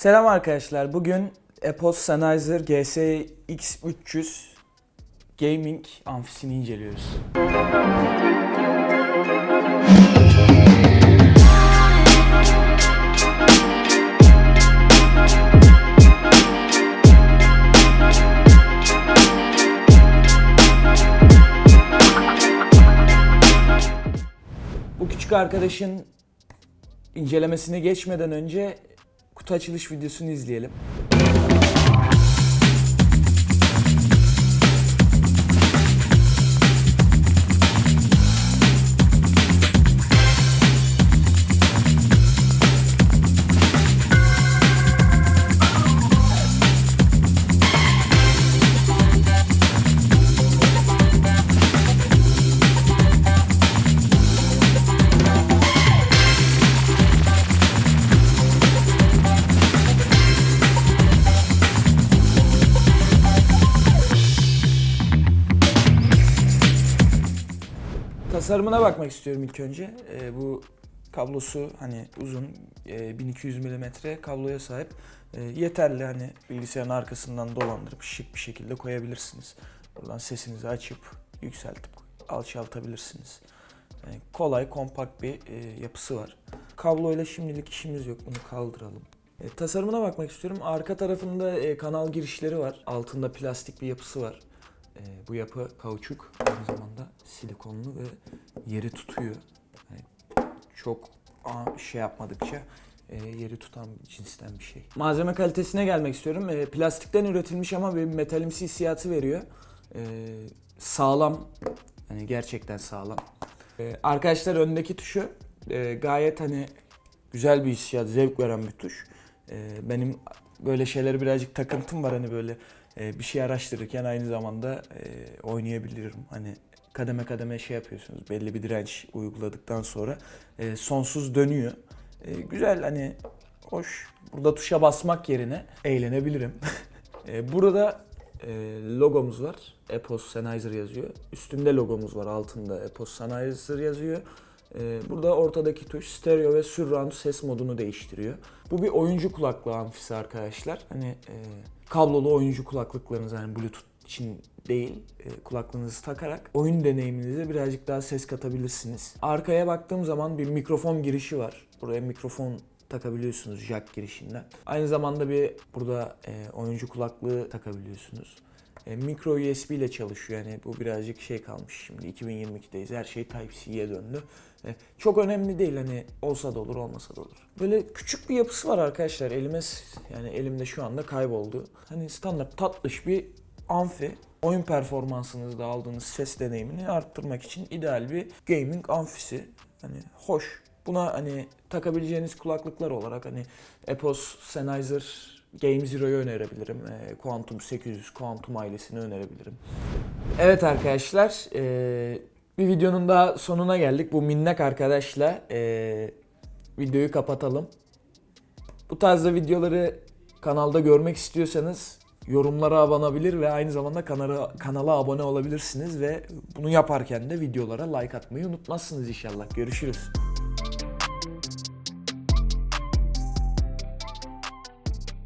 Selam arkadaşlar. Bugün Epos Sennheiser GSX300 Gaming amfisini inceliyoruz. Bu küçük arkadaşın incelemesine geçmeden önce kutu açılış videosunu izleyelim. Tasarımına bakmak istiyorum ilk önce. Ee, bu kablosu hani uzun e, 1200 mm kabloya sahip. E, yeterli hani bilgisayarın arkasından dolandırıp şık bir şekilde koyabilirsiniz. Buradan sesinizi açıp yükseltip alçaltabilirsiniz. Yani kolay, kompakt bir e, yapısı var. Kabloyla şimdilik işimiz yok. Bunu kaldıralım. E, tasarımına bakmak istiyorum. Arka tarafında e, kanal girişleri var. Altında plastik bir yapısı var. E, bu yapı kauçuk aynı zamanda silikonlu ve yeri tutuyor. Yani çok şey yapmadıkça e, yeri tutan cinsten bir şey. Malzeme kalitesine gelmek istiyorum. E, plastikten üretilmiş ama bir metalimsi hissiyatı veriyor. E, sağlam, yani gerçekten sağlam. E, arkadaşlar öndeki tuşu e, gayet hani güzel bir hissiyat, zevk veren bir tuş. E, benim böyle şeylere birazcık takıntım var hani böyle e, bir şey araştırırken aynı zamanda e, oynayabilirim. Hani kademe kademe şey yapıyorsunuz belli bir direnç uyguladıktan sonra e, sonsuz dönüyor. E, güzel hani hoş. Burada tuşa basmak yerine eğlenebilirim. e, burada e, logomuz var. Epos Sennheiser yazıyor. Üstünde logomuz var. Altında Epos Sennheiser yazıyor. E, burada ortadaki tuş stereo ve surround ses modunu değiştiriyor. Bu bir oyuncu kulaklığı amfisi arkadaşlar. Hani e, kablolu oyuncu kulaklıklarınız yani Bluetooth için değil e, kulaklığınızı takarak oyun deneyiminize birazcık daha ses katabilirsiniz. Arkaya baktığım zaman bir mikrofon girişi var. Buraya mikrofon takabiliyorsunuz jack girişinden. Aynı zamanda bir burada e, oyuncu kulaklığı takabiliyorsunuz. E, micro USB ile çalışıyor yani bu birazcık şey kalmış şimdi 2022'deyiz her şey Type-C'ye döndü. E, çok önemli değil hani olsa da olur olmasa da olur. Böyle küçük bir yapısı var arkadaşlar elime yani elimde şu anda kayboldu. Hani standart tatlış bir amfi oyun performansınızda aldığınız ses deneyimini arttırmak için ideal bir gaming amfisi. Hani hoş. Buna hani takabileceğiniz kulaklıklar olarak hani Epos Sennheiser Game Zero'yu önerebilirim. Ee, Quantum 800 Quantum ailesini önerebilirim. Evet arkadaşlar, ee, bir videonun daha sonuna geldik. Bu minnak arkadaşla ee, videoyu kapatalım. Bu tarzda videoları kanalda görmek istiyorsanız yorumlara abanabilir ve aynı zamanda kanala, kanala abone olabilirsiniz ve bunu yaparken de videolara like atmayı unutmazsınız inşallah. Görüşürüz.